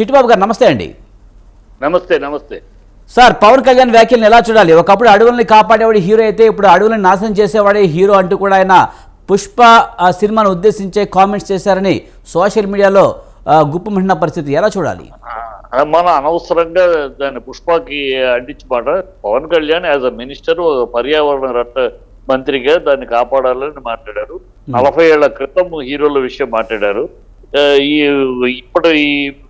చిట్టిబాబు గారు నమస్తే అండి. నమస్తే నమస్తే. సార్ పవన్ కళ్యాణ్ వ్యాఖ్యలను ఎలా చూడాలి? ఒకప్పుడు అడవుల్ని కాపాడేవాడు హీరో అయితే ఇప్పుడు అడవులను నాశనం చేసేవాడే హీరో అంటూ కూడా ఆయన పుష్ప ఆ సినిమాను ఉద్దేశించే కామెంట్స్ చేశారని సోషల్ మీడియాలో ఆ, గుప్పమంటున్న పరిస్థితి. ఎలా చూడాలి? మన అనవసరంగా దాన్ని పుష్పకి అంటించి మాట Pawan Kalyan as a minister పర్యావరణ రట్ట మంత్రిగా దాన్ని కాపాడాలని మాట్లాడారు. నలభై ఏళ్ళ క్రితం హీరోల విషయం మాట్లాడారు. ఈ ఇప్పుడు ఈ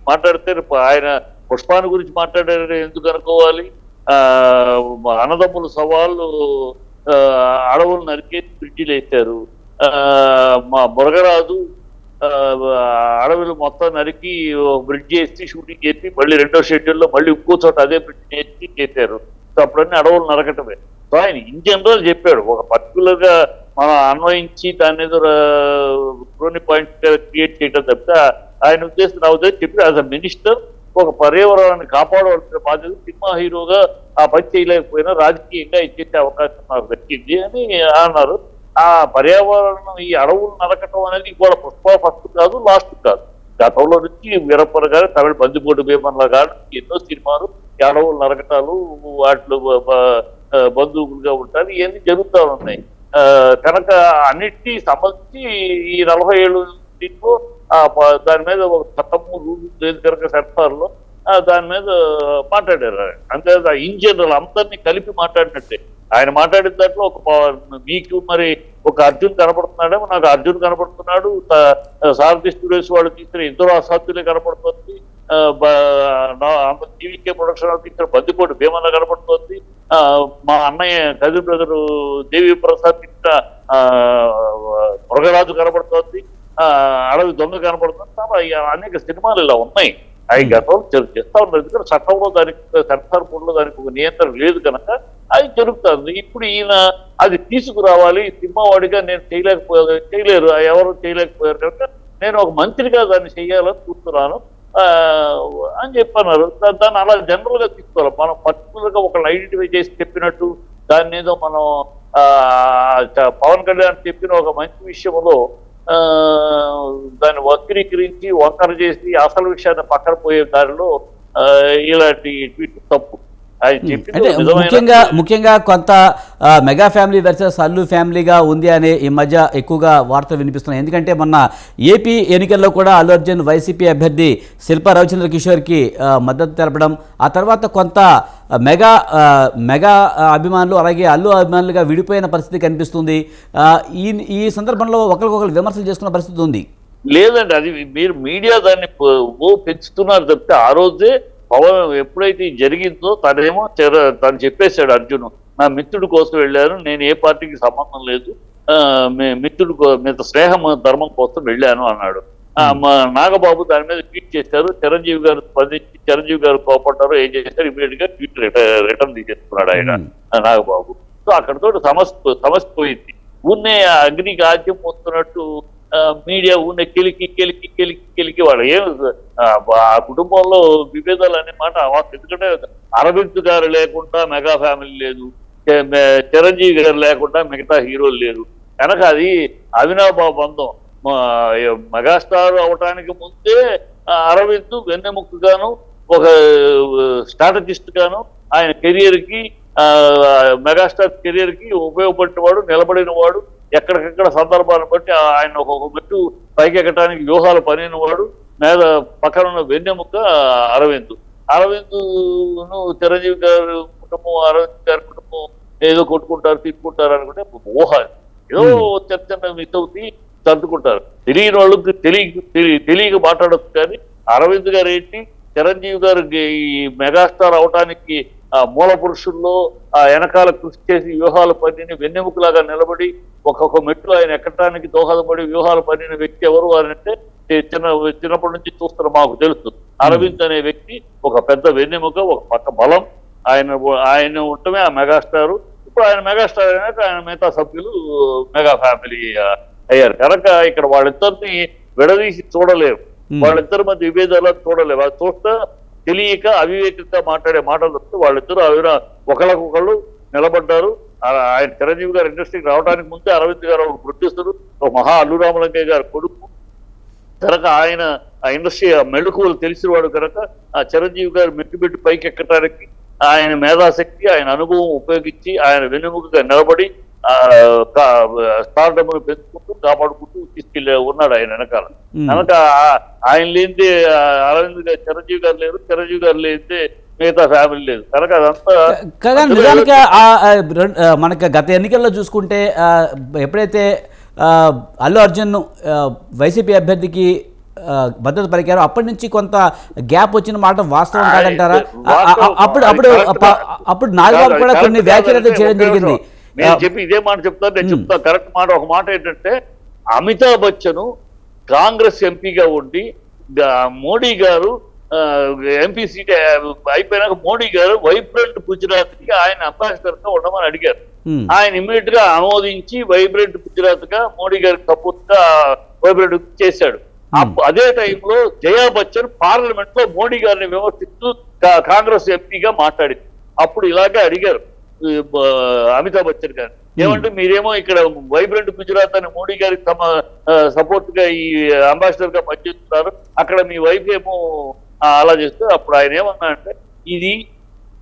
మాట్లాడితే ఆయన పుష్పాన్ని గురించి మాట్లాడారు ఎందుకు అనుకోవాలి? అన్నదమ్ములు అన్నదమ్ముల సవాళ్ళు అడవులు నరికేసి బ్రిడ్జిలు వేశారు. మా మురగరాజు అడవులు మొత్తం నరికి బ్రిడ్జ్ వేసి షూటింగ్ చేసి మళ్ళీ రెండో షెడ్యూల్లో మళ్ళీ ఇంకో చోట అదే బ్రిడ్జ్ వేసి చేశారు. అప్పుడన్నీ అడవులు నరకటమే. సో ఆయన ఇన్ జనరల్ చెప్పాడు ఒక పర్టికులర్గా మనం అన్వయించి దాని ఏదో క్రోని పాయింట్ క్రియేట్ చేయడం తప్పితే ఆయన ఉద్దేశం నా ఉద్దేశం చెప్పి యాజ్ అ మినిస్టర్ ఒక పర్యావరణాన్ని కాపాడవలసిన బాధ్యత సినిమా హీరోగా ఆ పని చేయలేకపోయినా రాజకీయంగా ఇచ్చేసే అవకాశం నాకు దక్కింది అని అన్నారు. ఆ పర్యావరణం ఈ అడవులు నరకటం అనేది ఇవాళ పుష్ప ఫస్ట్ కాదు లాస్ట్ కాదు. గతంలో నుంచి వీరప్పర్ గారు తమిళ బందిపోటు భీమన్ల గారు ఎన్నో సినిమాలు ఈ అడవులు నరకటాలు వాటిలో బంధువులుగా ఉంటారు ఇవన్నీ జరుగుతూ ఉన్నాయి. తనకు కనుక సంబంధించి ఈ నలభై ఏళ్ళు దీంట్లో దాని మీద ఒక చట్టము రూల్ లేదు కనుక సెన్సార్లో దాని మీద మాట్లాడారు ఆయన. అంతే ఇన్ జనరల్ అందరినీ కలిపి మాట్లాడినట్టే ఆయన మాట్లాడిన దాంట్లో ఒక మీకు మరి ఒక అర్జున్ కనపడుతున్నాడేమో నాకు అర్జున్ కనపడుతున్నాడు సారథి స్టూడియోస్ వాళ్ళు తీసిన ఇద్దరు అసాధ్యులే కనపడుతుంది టీవీకే ప్రొడక్షన్ వాళ్ళు తీసిన బందిపోటు భీమన్న కనపడుతుంది మా అన్నయ్య కజిన్ బ్రదరు దేవి ప్రసాద్ తీసిన మృగరాజు మురగరాజు అడవి దొంగ కనబడుతుంది. అనేక సినిమాలు ఇలా ఉన్నాయి. అవి గతంలో జరు- చేస్తా ఉన్నారు. ఎందుకంటే చట్టంలో దానికి సర్కార్ బోర్డులో దానికి ఒక నియంత్రణ లేదు కనుక అది జరుగుతుంది. ఇప్పుడు ఈయన అది తీసుకురావాలి. సినిమా వాడిగా నేను చేయలేకపోయా చేయలేరు. ఎవరు చేయలేకపోయారు కనుక నేను ఒక మంత్రిగా దాన్ని చేయాలని చూస్తున్నాను అని చెప్పన్నారు. దాన్ని అలా జనరల్గా తీసుకోవాలి. మనం పర్టికులర్గా ఒకళ్ళు ఐడెంటిఫై చేసి చెప్పినట్టు దాన్ని ఏదో మనం ఆ, పవన్ కళ్యాణ్ చెప్పిన ఒక మంచి విషయంలో ఆ, దాన్ని వక్రీకరించి వంకర చేసి అసలు విషయాన్ని పక్కన పోయే దారిలో ఇలాంటి ట్వీట్ తప్పు. అంటే ముఖ్యంగా ముఖ్యంగా కొంత మెగా ఫ్యామిలీ వర్సెస్ అల్లు ఫ్యామిలీగా ఉంది అనే ఈ మధ్య ఎక్కువగా వార్తలు వినిపిస్తున్నాయి. ఎందుకంటే మొన్న ఏపీ ఎన్నికల్లో కూడా అల్లు అర్జున్ వైసీపీ అభ్యర్థి శిల్పా రవిచంద్ర కిషోర్కి మద్దతు తెలపడం ఆ తర్వాత కొంత మెగా మెగా అభిమానులు అలాగే అల్లు అభిమానులుగా విడిపోయిన పరిస్థితి కనిపిస్తుంది. ఈ ఈ సందర్భంలో ఒకరికొకరు విమర్శలు చేసుకున్న పరిస్థితి ఉంది. లేదండి అది మీరు మీడియా దాన్ని ఓ పెంచుతున్నారు తప్పితే ఆ రోజే పవన్ ఎప్పుడైతే ఇది జరిగిందో తనేమో తను చెప్పేశాడు అర్జున్ నా మిత్రుడి కోసం వెళ్ళాను నేను ఏ పార్టీకి సంబంధం లేదు మీ- మిత్రుడు మీతో స్నేహం ధర్మం కోసం వెళ్ళాను అన్నాడు. మా నాగబాబు దాని మీద ట్వీట్ చేశారు చిరంజీవి గారు స్పందించి చిరంజీవి గారు కోపడ్డారు ఏం చేశారు? ఇమీడియట్గా ట్వీట్ రిటర్న్ తీసేసుకున్నాడు ఆయన నాగబాబు. సో అక్కడతో సమస్య సమస్య పోయింది. ఊన్నే ఆ అగ్నికి ఆద్యం పోతున్నట్టు మీడియా ఉన్న కెలికి కెలికి కెలికి కెలికి వాళ్ళు ఏం ఆ, కుటుంబంలో విభేదాలు అనే మాట ఎందుకంటే అరవింద్ గారు లేకుండా మెగా ఫ్యామిలీ లేదు. చిరంజీవి గారు లేకుండా మిగతా హీరోలు లేరు. కనుక అది అవినాభావ బంధం. మెగాస్టార్ అవటానికి ముందే అరవింద్ వెన్నెముక్కగాను ఒక స్ట్రాటజిస్ట్ గాను ఆయన కెరియర్కి మెగాస్టార్ కెరియర్కి ఉపయోగపడిన వాడు నిలబడిన వాడు ఎక్కడికెక్కడ సందర్భాలను బట్టి ఆయన ఒక మెట్టు పైకి ఎక్కడానికి వ్యూహాలు పనిన వాడు మీద పక్కన ఉన్న వెన్నెముక అరవింద్. అరవింద్ చిరంజీవి గారు కుటుంబం అరవింద్ గారి కుటుంబం ఏదో కొట్టుకుంటారు తిట్టుకుంటారు అనుకుంటే ఊహ. ఏదో చిన్న చిన్న మిస్ అవుతాయి సర్దుకుంటారు. తెలియని వాళ్ళకి తెలియ తెలి- తెలియక మాట్లాడచ్చు కానీ అరవింద్ గారు ఏంటి చిరంజీవి గారు ఈ మెగాస్టార్ అవటానికి మూల పురుషుల్లో ఆ వెనకాల కృషి చేసి వ్యూహాలు పన్నిని వెన్నెముకలాగా నిలబడి ఒక్కొక్క మెట్లు ఆయన ఎక్కడానికి దోహదపడి వ్యూహాలు పన్నిన వ్యక్తి ఎవరు అని అంటే చిన్న చిన్నప్పటి నుంచి చూస్తున్న మాకు తెలుసు. అరవింద్ అనే వ్యక్తి ఒక పెద్ద వెన్నెముక ఒక పక్క బలం. ఆయన ఆయన ఉండటమే ఆ మెగాస్టార్. ఇప్పుడు ఆయన మెగాస్టార్ అయినాక ఆయన మిగతా సభ్యులు మెగా ఫ్యామిలీ అయ్యారు. కనుక ఇక్కడ వాళ్ళిద్దరిని విడదీసి చూడలేరు. వాళ్ళిద్దరి మధ్య విభేదాలు చూడలేరు. వాళ్ళు చూస్తే తెలియక అవివేకంగా మాట్లాడే మాటలు వస్తే వాళ్ళిద్దరూ అవిన ఒకళ్ళకొకళ్ళు నిలబడ్డారు. ఆ- ఆయన చిరంజీవి గారు ఇండస్ట్రీకి రావడానికి ముందే అరవింద్ గారు ఒక ప్రొడ్యూసర్ ఒక మహా అల్లురామలంకయ్య గారు కొడుకు. కనుక ఆయన ఆ ఇండస్ట్రీ ఆ మెళుకువలు తెలిసినవాడు కనుక ఆ చిరంజీవి గారు మెట్టుబెట్టి పైకి ఎక్కడానికి ఆయన మేధాశక్తి ఆయన అనుభవం ఉపయోగించి ఆయన వెన్నెముకగా నిలబడి ఆ స్టార్డమ్ పెంచుకుంటూ కాపాడుకుంటూ తీసుకెళ్ళి ఉన్నాడు ఆయన వెనకాల. కనుక ఆయన లేనిదే అరవింద్ గారు చిరంజీవి గారు లేరు చిరంజీవి గారు లేనిదే మిగతా ఫ్యామిలీ లేదు కనుక అదంతా కానీ నిజానికి మనకి గత ఎన్నికల్లో చూసుకుంటే ఎప్పుడైతే ఆ, అల్లు అర్జున్ వైసీపీ అభ్యర్థికి భద్రత పలికారో అప్పటి నుంచి కొంత గ్యాప్ వచ్చిన మాట వాస్తవం కాదంటారా. అప్పుడు అప్పుడు అప్పుడు నాగబాబు కూడా కొన్ని వ్యాఖ్యలు చేయడం జరిగింది. నేను చెప్పి ఇదే మాట చెప్తాను నేను చెప్తా కరెక్ట్ మాట ఒక మాట ఏంటంటే అమితాబ్ బచ్చన్ కాంగ్రెస్ ఎంపీగా ఉండి మోడీ గారు ఎంపీ సీట్ అయిపోయినాక మోడీ గారు వైబ్రెంట్ గుజరాత్కి ఆయన అంబాసిడర్గా ఉండమని అడిగారు. ఆయన ఇమీడియట్గా ఆమోదించి వైబ్రెంట్ గుజరాత్గా మోడీ గారికి సపోర్ట్గా వైబ్రెంట్ చేశాడు. అదే టైంలో జయా బచ్చన్ పార్లమెంట్లో మోడీ గారిని విమర్శిస్తూ కాంగ్రెస్ ఎంపీగా మాట్లాడింది. అప్పుడు ఇలాగే అడిగారు అమితాబ్ బచ్చన్ గారు. ఏమంటే మీరేమో ఇక్కడ వైబ్రెంట్ గుజరాత్ అని మోడీ గారికి తమ సపోర్ట్గా ఈ అంబాసిడర్గా పనిచేస్తున్నారు. అక్కడ మీ వైఫ్ ఏమో అలా చేస్తే అప్పుడు ఆయన ఏమన్నా అంటే ఇది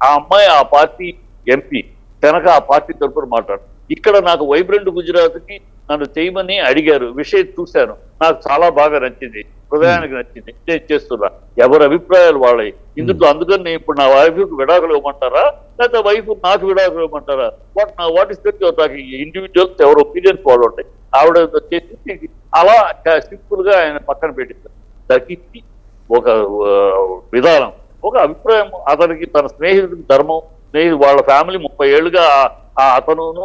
ఆ అమ్మాయి ఆ పార్టీ ఎంపీ కనుక ఆ పార్టీ తరపున మాట్లాడు ఇక్కడ నాకు వైబ్రెంట్ గుజరాత్కి నన్ను చేయమని అడిగారు. విషయం చూశాను. నాకు చాలా బాగా నచ్చింది. హృదయానికి నచ్చింది. నేను చేస్తున్నా. ఎవరి అభిప్రాయాలు వాళ్ళవి. ఇందులో అందుకని నేను ఇప్పుడు నా వైఫ్ విడాకులు ఇవ్వమంటారా? లేకపోతే వైఫ్ నాకు విడాకులు ఇవ్వమంటారా? వాట్ నా వాట్ ఇస్ దట్ నాకు ఇండివిజువల్స్ ఎవరు ఒపీనియన్స్ వాళ్ళు ఉంటాయి. ఆవిడ వచ్చేసి అలా సింపుల్గా ఆయన పక్కన పెట్టింది. తగ్గించి ఒక విధానం ఒక అభిప్రాయం. అతనికి తన స్నేహితుడికి ధర్మం స్నేహితు వాళ్ళ ఫ్యామిలీ ముప్పై ఏళ్ళుగా అతనును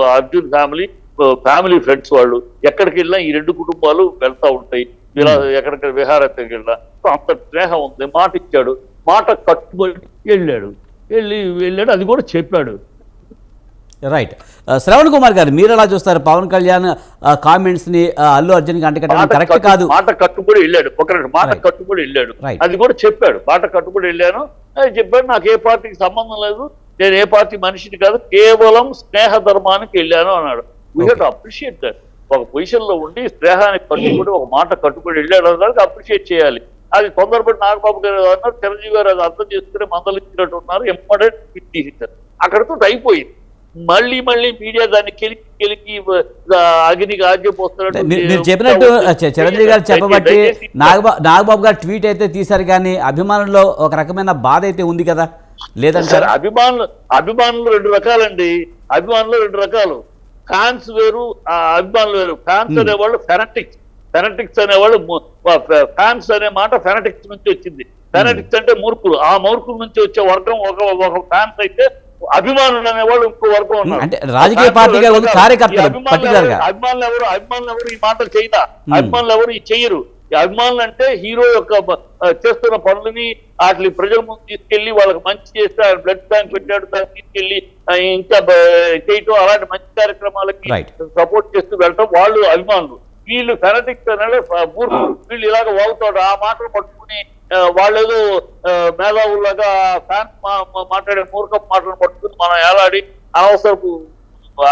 అర్జున్ ఫ్యామిలీ ఫ్యామిలీ ఫ్రెండ్స్ వాళ్ళు ఎక్కడికి వెళ్ళినా ఈ రెండు కుటుంబాలు వెళ్తా ఉంటాయి. ఇలా ఎక్కడికి విహారత్కి వెళ్ళినా. సో అంత స్నేహం ఉంది. మాట ఇచ్చాడు. మాట కట్టుబడి వెళ్ళాడు. వెళ్ళి వెళ్ళాడు. అది కూడా చెప్పాడు. రైట్ శ్రవణ్ కుమార్ గారు మీరు ఎలా చూస్తారు? పవన్ కళ్యాణ్ కామెంట్స్ని అల్లు అర్జున్కి అంటకట్టడం మాట కరెక్ట్ కాదు. మాట కట్టుబడి వెళ్ళాడు. ఒక మాట. కట్టుబడి వెళ్ళాడు. అది కూడా చెప్పాడు. మాట కట్టుబడి వెళ్ళాను. చెప్పాడు. నాకు ఏ పార్టీకి సంబంధం లేదు. నేను ఏ పార్టీ మనిషిని కాదు కేవలం స్నేహ ధర్మానికి వెళ్ళాను అన్నాడు. వీ అప్రిషియేట్ దట్ ఒక పొజిషన్లో ఉండి స్నేహానికి కట్టుబడి ఒక మాట కట్టుబడి వెళ్ళాడు అన్నదానికి అప్రిషియేట్ చేయాలి. అది తొందరపడి నాగబాబు గారు అన్నారు చిరంజీవి గారు అది అర్థం చేసుకుని మందలిచ్చినట్టు ఉన్నారు ఎంపడెంట్ ఫిట్ తీసేశారు అక్కడతో అయిపోయింది. మళ్ళీ మళ్ళీ మీడియా దాన్ని కెలికి కెలికి అగ్నికి ఆజ్యం పోస్తున్నట్టు మీరు చెప్పినట్టు చిరంజీవి గారు చెప్పబట్టి నాగబాబు నాగబాబు గారు ట్వీట్ అయితే తీశారు కానీ అభిమానుల్లో ఒక రకమైన బాధ అయితే ఉంది కదా. సరే లేదంటారా అభిమానులు అభిమానులు రెండు రకాలండి. అభిమానులు రెండు రకాలు. ఫ్యాన్స్ వేరు ఆ అభిమానులు వేరు. ఫ్యాన్స్ అనేవాళ్ళు ఫెనటిక్స్ ఫెనటిక్స్ అనేవాళ్ళు ఫ్యాన్స్ అనే మాట ఫెనటిక్స్ నుంచి వచ్చింది. ఫెనటిక్స్ అంటే మూర్ఖులు. ఆ మూర్ఖుల నుంచి వచ్చే వర్గం ఒక ఒక ఫ్యాన్స్ అయితే అభిమానులు అనేవాళ్ళు ఇంకో వర్గం ఉన్నారు. అంటే రాజకీయ పార్టీగా. కార్యకర్తలు అభిమానులు. ఎవరు- అభిమానులు ఎవరు? అభిమానులు ఎవరు ఈ మాటలు చేయదా అభిమానులు ఎవరు ఈ చెయ్యరు అభిమానులు అంటే హీరో యొక్క చేస్తున్న పనులని వాటిని ప్రజల ముందు తీసుకెళ్ళి వాళ్ళకి మంచి చేస్తే ఆయన బ్లడ్ బ్యాంక్ పెట్టాడు దాన్ని తీసుకెళ్ళి ఇంకా చేయటం అలాంటి మంచి కార్యక్రమాలకి. సపోర్ట్ చేస్తూ వెళ్ళటం వాళ్ళు అభిమానులు. వీళ్ళు ఫెనటిక్స్ మూర్ఖులు. వీళ్ళు ఇలాగ వాగుతాడు ఆ మాటలు పట్టుకుని వాళ్ళేదో ఆ, మేధావుల్లాగా ఫ్యాన్స్ మాట్లాడే మూర్ఖపు మాటలు పట్టుకుని మనం ఏలాడి అనవసరపు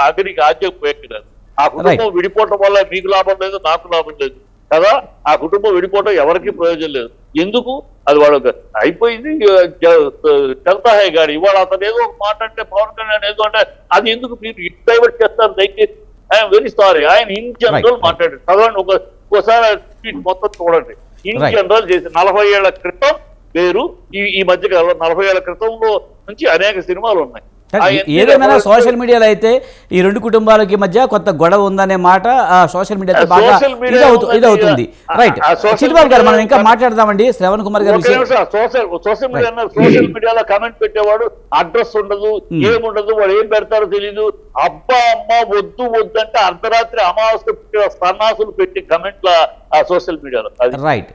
అగ్నికి పోయారు ఆ కుటుంబం విడిపోవటం వల్ల మీకు లాభం లేదు నాకు లాభం లేదు. కదా? ఆ కుటుంబం విడిపోవటం ఎవరికి ప్రయోజనం లేదు. ఎందుకు? అది వాళ్ళకి అయిపోయింది చల్తా హే గాడి. ఇవాళ అతను ఏదో ఒక మాట అంటే పవన్ కళ్యాణ్ ఏదో అంటే అది ఎందుకు మీరు డైవర్ట్ చేస్తారు? దయచేసి. I'm very sorry. ఆయన ఇన్ జనరల్. మాట్లాడారు చదవండి ఒక ఒకసారి ట్వీట్ మొత్తం చూడండి. ఇన్. జనరల్ చేసి నలభై ఏళ్ళ క్రితం వేరు. ఈ ఈ మధ్య కాలంలో నలభై ఏళ్ళ క్రితంలో నుంచి అనేక సినిమాలు ఉన్నాయి. ఏదేమైనా సోషల్ మీడియాలో అయితే ఈ రెండు కుటుంబాలకి మధ్య కొత్త గొడవ ఉందనే మాట ఆ సోషల్ మీడియా బాగా ఇది. అవుతుంది రైట్ చిట్టిబాబు గారు మనం ఇంకా మాట్లాడదామండి. శ్రవణ్ కుమార్ గారు సోషల్ సోషల్ మీడియా సోషల్ మీడియాలో కమెంట్ పెట్టేవాడు అడ్రస్ ఉండదు ఏముండదు వాడు ఏం పెడతారో తెలీదు. అబ్బా అమ్మ వద్దు వద్దు అంటే అర్ధరాత్రి అమావాస్య సన్నాసులు పెట్టి కమెంట్ల సోషల్ మీడియాలో. రైట్